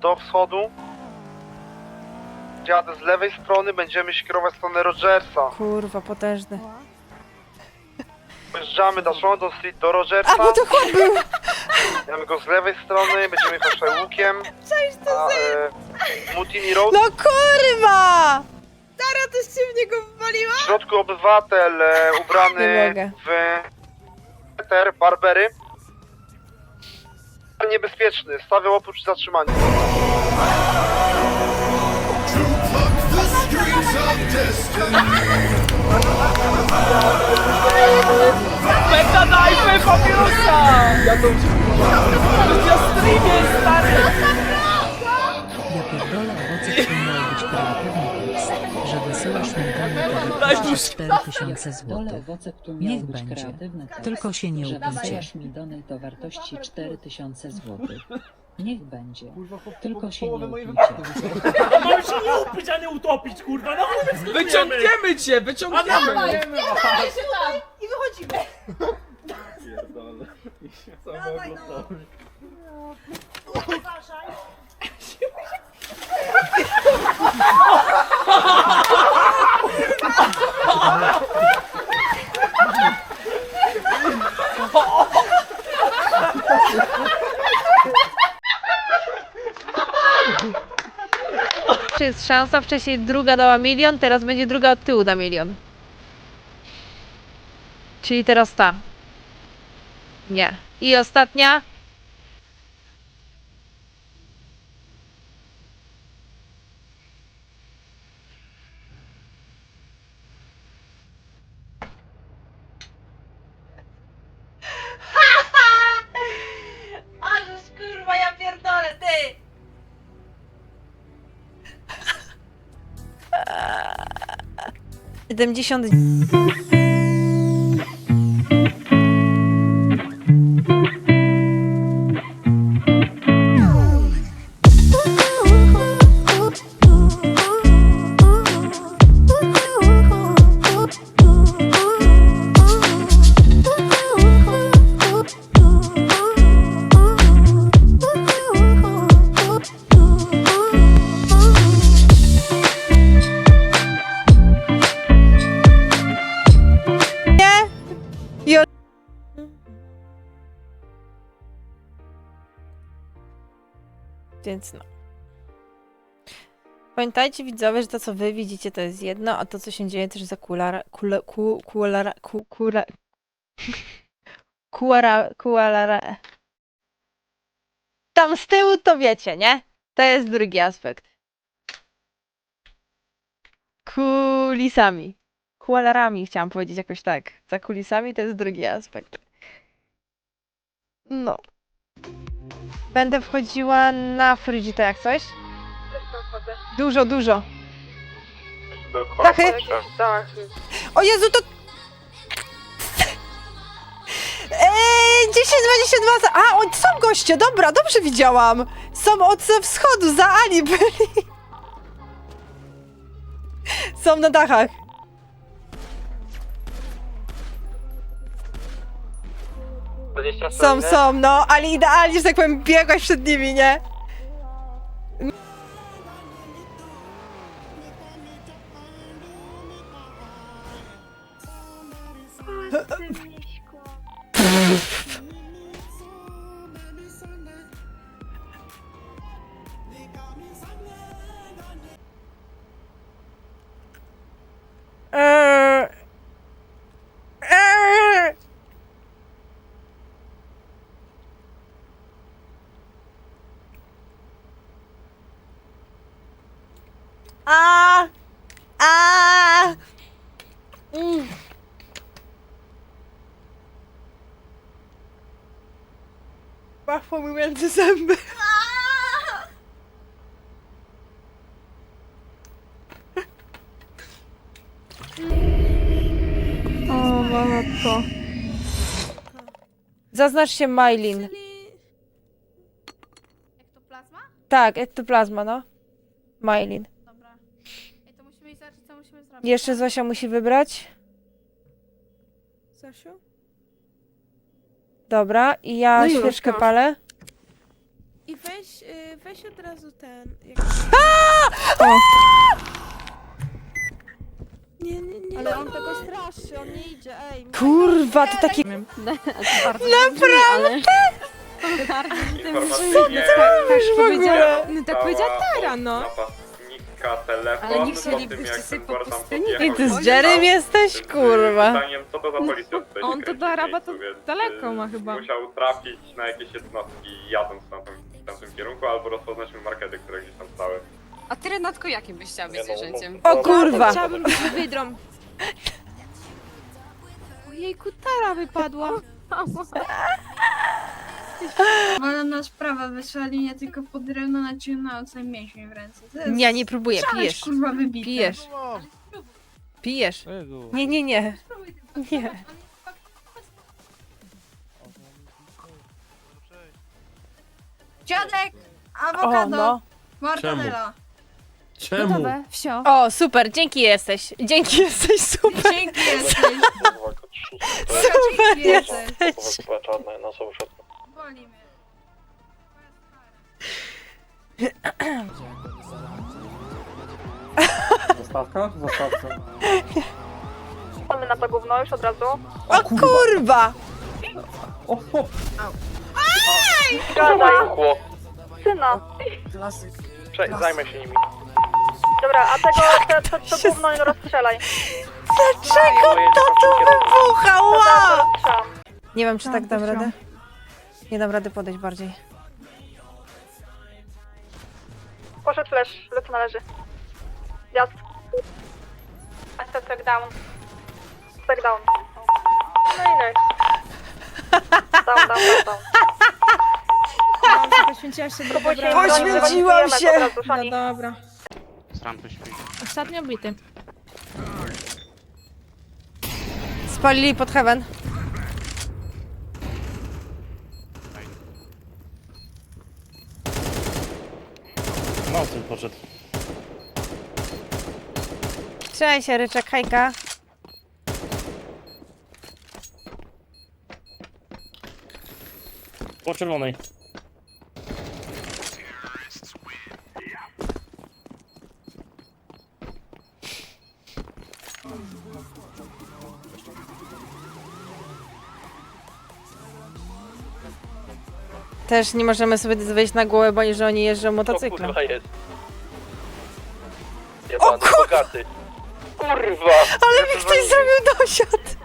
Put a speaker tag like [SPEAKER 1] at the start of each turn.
[SPEAKER 1] do wschodu. Jadę z lewej strony, będziemy się kierować w stronę Rogersa.
[SPEAKER 2] Kurwa, potężny.
[SPEAKER 1] Wjeżdżamy na London Street do Rogersa.
[SPEAKER 2] A, bo to chłop był!
[SPEAKER 1] Mamy go z lewej strony, będziemy jechać łukiem.
[SPEAKER 2] Cześć, to
[SPEAKER 1] A, e, Mutiny Road.
[SPEAKER 2] No kurwa!
[SPEAKER 3] Stara, też się w niego wwaliła?
[SPEAKER 1] W środku obywatel e,
[SPEAKER 2] Nie
[SPEAKER 1] ubrany
[SPEAKER 2] mogę.
[SPEAKER 1] w Peter Barbery. Niebezpieczny, stawiał oprócz przy zatrzymaniu.
[SPEAKER 4] Beka dajmy papierosa! Ja to... Ja streamie, stary!
[SPEAKER 5] Ja pierdolę owoce to miał być tekst, że wysyłasz mi mnie
[SPEAKER 4] tu
[SPEAKER 5] 4000
[SPEAKER 6] Dole
[SPEAKER 5] zł. Niech będzie. Tylko się nie
[SPEAKER 6] że
[SPEAKER 5] upijcie.
[SPEAKER 6] wysyłasz mi donej do wartości 4000 zł. Niech będzie. Tylko się nie upijcie.
[SPEAKER 7] Mam się nie upić, a nie utopić, kurwa, no ale
[SPEAKER 4] Wyciągniemy cię, wyciągniemy!
[SPEAKER 3] I wychodzimy.
[SPEAKER 2] Czy jest szansa? Wcześniej druga dała milion, teraz będzie druga od tyłu da milion. Czyli teraz ta. Nie. I ostatnia. 70. Więc no. Pamiętajcie widzowie, że to co wy widzicie to jest jedno, a to co się dzieje też za kulara, kula, ku, kulara, ku, kura, kuara, kualara. Tam z tyłu to wiecie, nie? To jest drugi aspekt. Kulisami. Kualarami chciałam powiedzieć jakoś tak. Za kulisami to jest drugi aspekt. No. Będę wchodziła na Frigita jak coś. Dużo, dużo. Dachy? O Jezu, to... Eee, 10, 22... za- A, są goście, dobra, dobrze widziałam. Są od ze wschodu, za Ali byli. Są na dachach. Są, są, no, ale idealnie, że tak powiem, biegłaś przed nimi, nie? Pachło mi między zęby. O matko. Zaznacz się Mylin.
[SPEAKER 3] Ektoplazma?
[SPEAKER 2] Tak, ektoplazma, no. Mylin.
[SPEAKER 3] Dobra. Ej, to musimy iść zobaczyć, co musimy zrobić.
[SPEAKER 2] Jeszcze Zosia musi wybrać.
[SPEAKER 3] Zosiu?
[SPEAKER 2] Dobra, i ja
[SPEAKER 3] No
[SPEAKER 2] świeczkę palę.
[SPEAKER 8] I weź, y, weź od razu ten. Jak... Nie, nie, nie.
[SPEAKER 2] Ale on tego straszy, on nie idzie, ej. Kurwa, to taki...
[SPEAKER 9] Informacyjnie
[SPEAKER 2] w ogóle?
[SPEAKER 8] No tak powiedziała Tara, no.
[SPEAKER 9] Napastnika telefon
[SPEAKER 10] Ale nie chcielibyście sobie po pustyni?
[SPEAKER 2] ty z Jerem jesteś, kurwa.
[SPEAKER 9] Zdaniem, co to za policja tutaj
[SPEAKER 8] on to do
[SPEAKER 9] w
[SPEAKER 8] Araba to
[SPEAKER 9] więc,
[SPEAKER 8] daleko
[SPEAKER 9] y,
[SPEAKER 8] ma chyba.
[SPEAKER 9] Musiał trafić na jakieś jednostki jadąc na tym, w tamtym kierunku, albo rozpoznać markety, które gdzieś tam stały.
[SPEAKER 10] A ty Renatko jakim byś chciała być zwierzęciem?
[SPEAKER 2] O kurwa!
[SPEAKER 8] Chciałabym być wydrą. Ojejku, Tara wypadła.
[SPEAKER 4] Walona sprawa, wysłali mnie tylko pod drewno naciągnęło cały mięśnie w ręce. To jest
[SPEAKER 2] Ja nie próbuję, pijesz.
[SPEAKER 4] kurwa wybite.
[SPEAKER 2] Pijesz. Pijesz. Nie, nie, nie. Nie.
[SPEAKER 4] Dziadek!
[SPEAKER 2] O,
[SPEAKER 4] Awokado!
[SPEAKER 2] no.
[SPEAKER 4] Mortadela!
[SPEAKER 6] Czemu?
[SPEAKER 8] wsio.
[SPEAKER 2] O, super, dzięki jesteś. Dzięki jesteś, super.
[SPEAKER 4] Dzięki jesteś!
[SPEAKER 2] Super
[SPEAKER 4] Dzięki jesteś!
[SPEAKER 2] jesteś.
[SPEAKER 4] Boli mnie.
[SPEAKER 11] Zostawka? Zostawka.
[SPEAKER 4] Mamy na to gówno już od razu.
[SPEAKER 2] O kurwa!
[SPEAKER 11] O, o.
[SPEAKER 9] Chłop,
[SPEAKER 4] Syna!
[SPEAKER 9] zajmę się nimi.
[SPEAKER 4] Dobra, a tego, to, to, to gówno nie rozstrzelaj.
[SPEAKER 2] Dlaczego to tu wybucha?
[SPEAKER 4] Strzelam.
[SPEAKER 2] Nie wiem, czy tak dam radę. Nie dam rady podejść bardziej.
[SPEAKER 4] Poszedł flash, lecę należy. Jazd. Asset track down. Track down. No i next. Down, down, down, down.
[SPEAKER 8] Poświęciłaś się do dobra.
[SPEAKER 2] Poświęciłam się.
[SPEAKER 4] Szani.
[SPEAKER 8] No dobra. Ostatnio bity.
[SPEAKER 2] Spalili pod heaven.
[SPEAKER 6] Ten poszedł.
[SPEAKER 2] Trzymaj się, ryczek, hajka.
[SPEAKER 6] Po czerwonej.
[SPEAKER 2] Też nie możemy sobie wejść na głowę, bo że oni jeżdżą motocyklem.
[SPEAKER 9] jest? Jebany, bogaty. Kurwa!
[SPEAKER 2] Ale mi ktoś zrobił dosiad!